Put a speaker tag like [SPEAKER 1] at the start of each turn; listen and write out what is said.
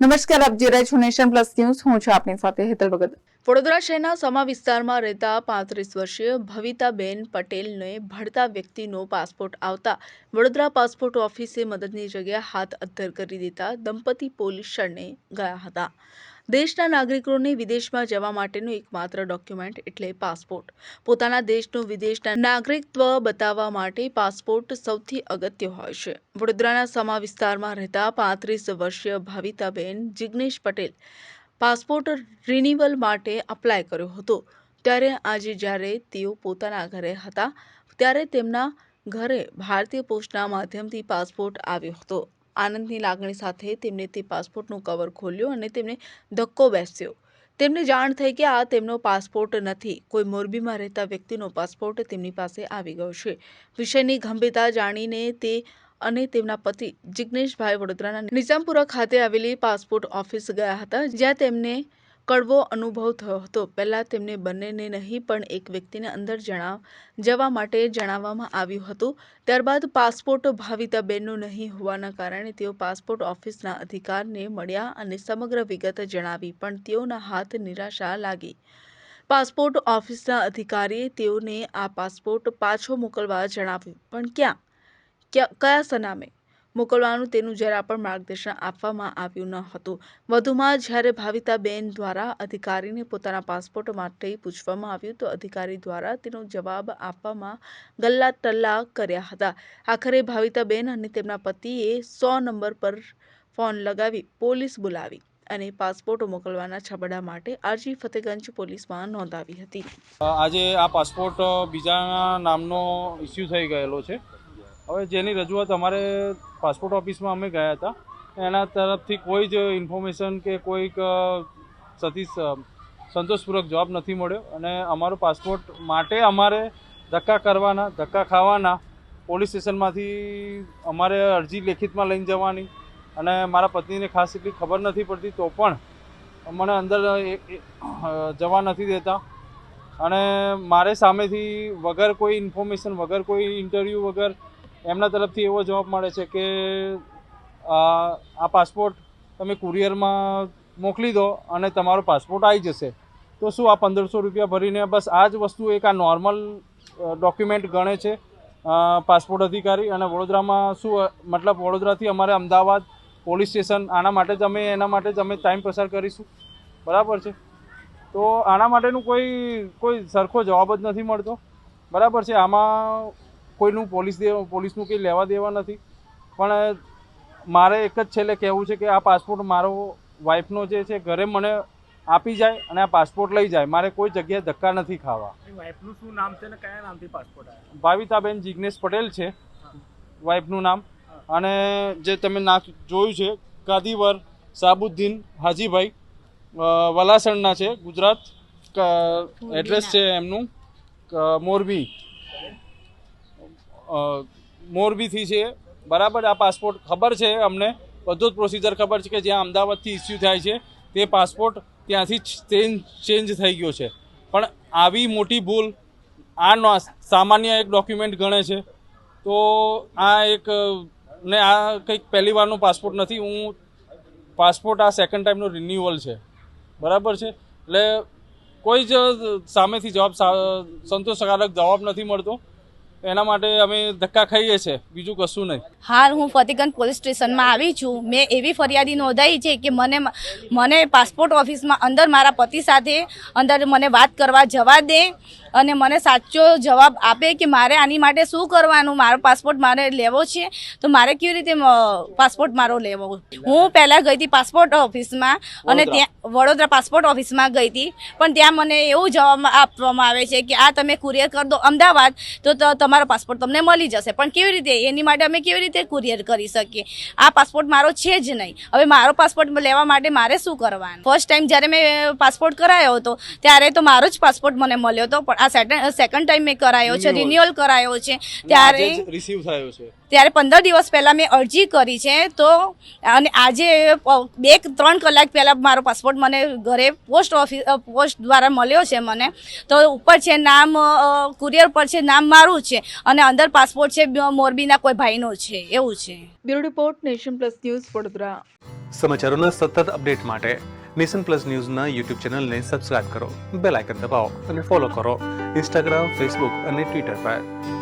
[SPEAKER 1] નમસ્કાર, આપ જોઈ રહ્યા છો નેશન પ્લસ ન્યૂઝ. હું છું આપની સાથે હેતલ ભગત.
[SPEAKER 2] વડોદરા શહેરના સમા વિસ્તારમાં રહેતા પાંત્રીસ વર્ષીય ભવિતાબેન પટેલને ભળતા વ્યક્તિનો પાસપોર્ટ આવતા વડોદરા પાસપોર્ટ ઓફિસે મદદની જગ્યાએ હાથ અદ્ધર કરી દેતા દંપતી પોલીસ શરણે ગયા હતા. દેશના નાગરિકોને વિદેશમાં જવા માટેનું એકમાત્ર ડોક્યુમેન્ટ એટલે પાસપોર્ટ. પોતાના દેશનું વિદેશના નાગરિકત્વ બતાવવા માટે પાસપોર્ટ સૌથી અગત્ય હોય છે. વડોદરાના સમા વિસ્તારમાં રહેતા પાંત્રીસ વર્ષીય ભાવિતાબેન જિગ્નેશ પટેલ પાસપોર્ટ રિન્યુઅલ માટે અપ્લાય કર્યો હતો. ત્યારે આજે જ્યારે તેઓ પોતાના ઘરે હતા, ત્યારે તેમના ઘરે ભારતીય પોસ્ટના માધ્યમથી પાસપોર્ટ આવ્યો હતો. આનંદની લાગણી સાથે તેમને તે પાસપોર્ટનું કવર ખોલ્યો અને તેમને ધક્કો બેસ્યો. તેમને જાણ થઈ કે આ તેમનો પાસપોર્ટ નથી. કોઈ મોરબીમાં રહેતા વ્યક્તિનો પાસપોર્ટ તેમની પાસે આવી ગયો છે. વિષયની ગંભીરતા જાણીને તે અને તેમના પતિ જિગ્નેશભાઈ વડોદરાના નિઝામપુરા ખાતે આવેલી પાસપોર્ટ ઓફિસ ગયા હતા, જ્યાં તેમને કડવો અનુભવ થયો હતો. પહેલાં તેમને બંનેને નહીં, પણ એક વ્યક્તિને અંદર જણાવ, જવા માટે જણાવવામાં આવ્યું હતું. ત્યારબાદ પાસપોર્ટ ભાવિતાબેનનો નહીં હોવાના કારણે તેઓ પાસપોર્ટ ઓફિસના અધિકારને મળ્યા અને સમગ્ર વિગત જણાવી, પણ તેઓના હાથ નિરાશા લાગી. પાસપોર્ટ ઓફિસના અધિકારીએ તેઓને આ પાસપોર્ટ પાછો મોકલવા જણાવ્યું. પણ ક્યાં? ક્યાં, કયા સનામે? મોકલવાનું તેનું જરા પણ માર્ગદર્શન આપવામાં આવ્યું ન હતું. વધુમાં જ્યારે ભાવિતાબેન દ્વારા અધિકારીને પોતાના પાસપોર્ટ માટે પૂછવામાં આવ્યું તો અધિકારી દ્વારા તેનો જવાબ આપવામાં ગલ્લા ટલ્લા કર્યા હતા. આખરે ભાવિતાબેન અને તેમના પતિએ સો નંબર પર ફોન લગાવી પોલીસ બોલાવી અને પાસપોર્ટ મોકલવાના છબડા માટે આરજી ફતેગંજ પોલીસમાં નોંધાવી હતી.
[SPEAKER 3] આજે આ પાસપોર્ટ બીજાના નામનો ઇસ્યુ થઈ ગયેલો છે. હવે જેની રજૂઆત અમારે પાસપોર્ટ ઓફિસમાં અમે ગયા હતા, એના તરફથી કોઈ જ ઇન્ફોર્મેશન કે કોઈક સતી સંતોષપૂર્વક જવાબ નથી મળ્યો. અને અમારો પાસપોર્ટ માટે અમારે ધક્કા કરવાના, ધક્કા ખાવાના, પોલીસ સ્ટેશનમાંથી અમારે અરજી લેખિતમાં લઈને જવાની. અને મારા પત્નીને ખાસ એટલી ખબર નથી પડતી તો પણ મને અંદર જવા નથી દેતા. અને મારે સામેથી વગર કોઈ ઇન્ફોર્મેશન, વગર કોઈ ઇન્ટરવ્યૂ, વગર એમના તરફથી એવો જવાબ મળે છે કે, આ પાસપોર્ટ તમે કુરિયરમાં મોકલી દો અને તમારો પાસપોર્ટ આવી જશે. તો શું આ પંદરસો રૂપિયા ભરીને બસ આ જ વસ્તુ એક આ નોર્મલ ડોક્યુમેન્ટ ગણે છે? પાસપોર્ટ અધિકારી અને વડોદરામાં શું મતલબ વડોદરાથી અમારે અમદાવાદ પોલીસ સ્ટેશન આના માટે જ અમે, એના માટે જ અમે ટાઈમ પસાર કરીશું? બરાબર છે? તો આના માટેનું કોઈ કોઈ સરખો જવાબ જ નથી મળતો. બરાબર છે? આમાં કોઈનું પોલીસ દે પોલીસનું કંઈ લેવા દેવા નથી. પણ મારે એક જ છેલ્લે કહેવું છે કે આ પાસપોર્ટ મારો વાઈફનો જે છે ઘરે મને આપી જાય અને આ પાસપોર્ટ લઈ જાય. મારે કોઈ જગ્યાએ ધક્કા નથી ખાવા.
[SPEAKER 4] વાઇફનું શું નામ છે ને? કયા નામથી પાસપોર્ટ આવ્યો?
[SPEAKER 3] ભાવિતાબેન જિગ્નેશ પટેલ છે વાઈફનું નામ. અને જે તમે ના જોયું છે કાદીવર સાબુદ્દીન હાજીભાઈ વલાસણના છે ગુજરાત એડ્રેસ છે એમનું મોરબી. મોરબીથી છે. બરાબર, આ પાસપોર્ટ ખબર છે અમને. બધો જ પ્રોસિજર ખબર છે કે જ્યાં અમદાવાદથી ઇસ્યુ થાય છે, તે પાસપોર્ટ ત્યાંથી ચેન્જ ચેન્જ થઈ ગયો છે. પણ આવી મોટી ભૂલ આ સામાન્ય એક ડોક્યુમેન્ટ ગણે છે. તો આ એક, ને આ કંઈક પહેલી વારનો પાસપોર્ટ નથી. હું પાસપોર્ટ આ સેકન્ડ ટાઈમનો રિન્યુઅલ છે. બરાબર છે? એટલે કોઈ જ સામેથી જવાબ સંતોષકારક જવાબ નથી મળતો. એના માટે અમે ધક્કા ખાઈએ છીએ બીજું કશું નહીં.
[SPEAKER 5] હાલ હું ફતેગંજ પોલીસ સ્ટેશનમાં આવી છું. મેં એવી ફરિયાદી નોંધાઈ છે કે મને મને પાસપોર્ટ ઓફિસમાં અંદર મારા પતિ સાથે અંદર મને વાત કરવા જવા દે અને મને સાચો જવાબ આપે કે મારે આની માટે શું કરવાનું? મારો પાસપોર્ટ મારે લેવો છે. તો મારે કેવી રીતે પાસપોર્ટ મારો લેવો? હું પહેલાં ગઈ હતી પાસપોર્ટ ઓફિસમાં અને ત્યાં વડોદરા પાસપોર્ટ ઓફિસમાં ગઈ હતી. પણ ત્યાં મને એવું જવાબ આપવામાં આવે છે કે આ તમે કુરિયર કરી દો. અમદાવાદ તો ત- તમારો પાસપોર્ટ તમને મળી જશે. પણ કેવી રીતે? એની માટે અમે કેવી રીતે કુરિયર કરી શકીએ? આ પાસપોર્ટ મારો છે જ નહીં. હવે મારો પાસપોર્ટ લેવા માટે મારે શું કરવાનું? ફર્સ્ટ ટાઈમ જ્યારે મેં પાસપોર્ટ કરાયો હતો ત્યારે તો મારો જ પાસપોર્ટ મને મળ્યો હતો. પણ આ સેકન્ડ ટાઈમ મેં કરાયો છે રિન્યુઅલ કરાયો છે. ત્યારે
[SPEAKER 3] રિસીવ થયો છે.
[SPEAKER 5] ત્યારે પંદર દિવસ પહેલાં મેં અરજી કરી છે તો અને આજે બે ત્રણ કલાક પહેલાં મારો પાસપોર્ટ મને ઘરે પોસ્ટ ઓફિસ પોસ્ટ દ્વારા મળ્યો છે મને. તો ઉપર છે નામ કુરિયર પર છે નામ મારું છે અને અંદર પાસપોર્ટ છે મોરબીના કોઈ ભાઈનો છે એવું છે.
[SPEAKER 2] Bureau report Nation Plus News Vadodara.
[SPEAKER 6] સમાચારોના સતત અપડેટ માટે નેશન પ્લસ ન્યૂઝના યુટ્યુબ ચેનલને સબસ્ક્રાઇબ કરો બેલ આઇકન દબાવો અને ફોલો કરો ઇન્સ્ટાગ્રામ ફેસબુક અને ટ્વિટર પર.